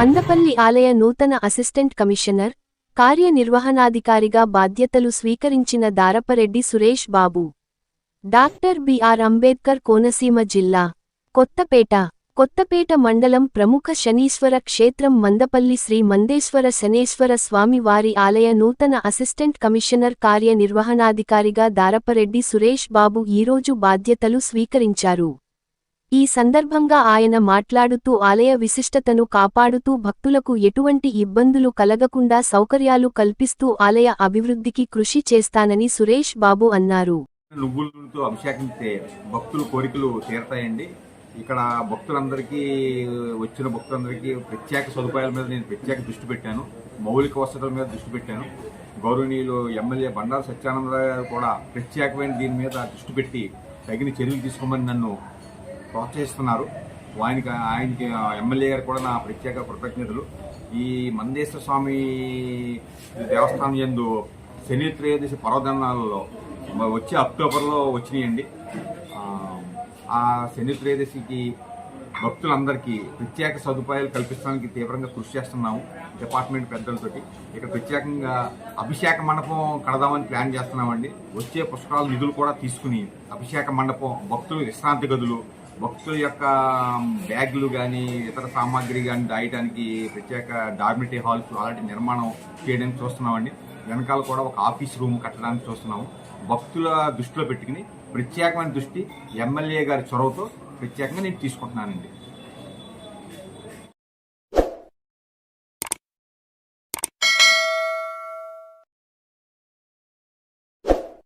మందపల్లి ఆలయ నూతన assistant commissioner కార్యనిర్వహణాధికారిగా బాధ్యతలు స్వీకరించిన దారపరెడ్డి సురేష్ బాబు. డాక్టర్ బిఆర్ అంబేద్కర్ కోనసీమ జిల్లా కొత్తపేట కొత్తపేట మండలం ప్రముఖ శనీశ్వర క్షేత్రం మందపల్లి శ్రీ మందేశ్వర శనేశ్వర స్వామి వారి ఆలయ నూతన అసిస్టెంట్ కమిషనర్ కార్యనిర్వహణాధికారిగా దారపరెడ్డి సురేష్ బాబు ఈరోజు బాధ్యతలు స్వీకరించారు. ఈ సందర్భంగా ఆయన మాట్లాడుతూ ఆలయ విశిష్టతను కాపాడుతూ భక్తులకు ఎటువంటి ఇబ్బందులు కలగకుండా సౌకర్యాలు కల్పిస్తూ ఆలయ అభివృద్ధికి కృషి చేస్తానని సురేష్ బాబు అన్నారు. నువ్వులతో అభిషేకించే భక్తుల కోరికలు తీరతాయండి. ఇక్కడ భక్తులందరికీ వచ్చిన భక్తులందరికీ ప్రత్యేక సదుపాయాల మీద నేను ప్రత్యేక దృష్టి పెట్టాను. మౌలిక వసతుల మీద దృష్టి పెట్టాను. గౌరవనీయులు ఎమ్మెల్యే బండారు సత్యానందరావు గారు కూడా ప్రత్యేకమైన దీని మీద దృష్టి పెట్టి తగిన చర్యలు తీసుకోమని నన్ను ప్రోత్సహిస్తున్నారు. ఆయనకి ఆయనకి ఎమ్మెల్యే గారు కూడా నా ప్రత్యేక కృతజ్ఞతలు. ఈ మందేశ్వర స్వామి దేవస్థానం యందు శని త్రయోదశి పర్వదనాలలో వచ్చే అక్టోబర్లో వచ్చినాయండి. ఆ, ఆ శని త్రయోదశికి భక్తులందరికీ ప్రత్యేక సదుపాయాలు కల్పించడానికి తీవ్రంగా కృషి చేస్తున్నాము డిపార్ట్మెంట్ పెద్దలతోటి. ఇక్కడ ప్రత్యేకంగా అభిషేక మండపం కడదామని ప్లాన్ చేస్తున్నామండి. వచ్చే పుష్కరాల నిధులు కూడా తీసుకుని అభిషేక మండపం భక్తులు విశ్రాంతి గదులు భక్తుల యొక్క బ్యాగులు కానీ ఇతర సామాగ్రి కానీ దాయటానికి ప్రత్యేక డార్మిటరీ హాల్స్ అలాంటి నిర్మాణం చేయడానికి చూస్తున్నామండి. వెనకాల కూడా ఒక ఆఫీస్ రూమ్ కట్టడానికి చూస్తున్నాము. భక్తుల దృష్టిలో పెట్టుకుని ప్రత్యేకమైన దృష్టి ఎమ్మెల్యే గారి చొరవతో ప్రత్యేకంగా నేను తీసుకుంటున్నానండి.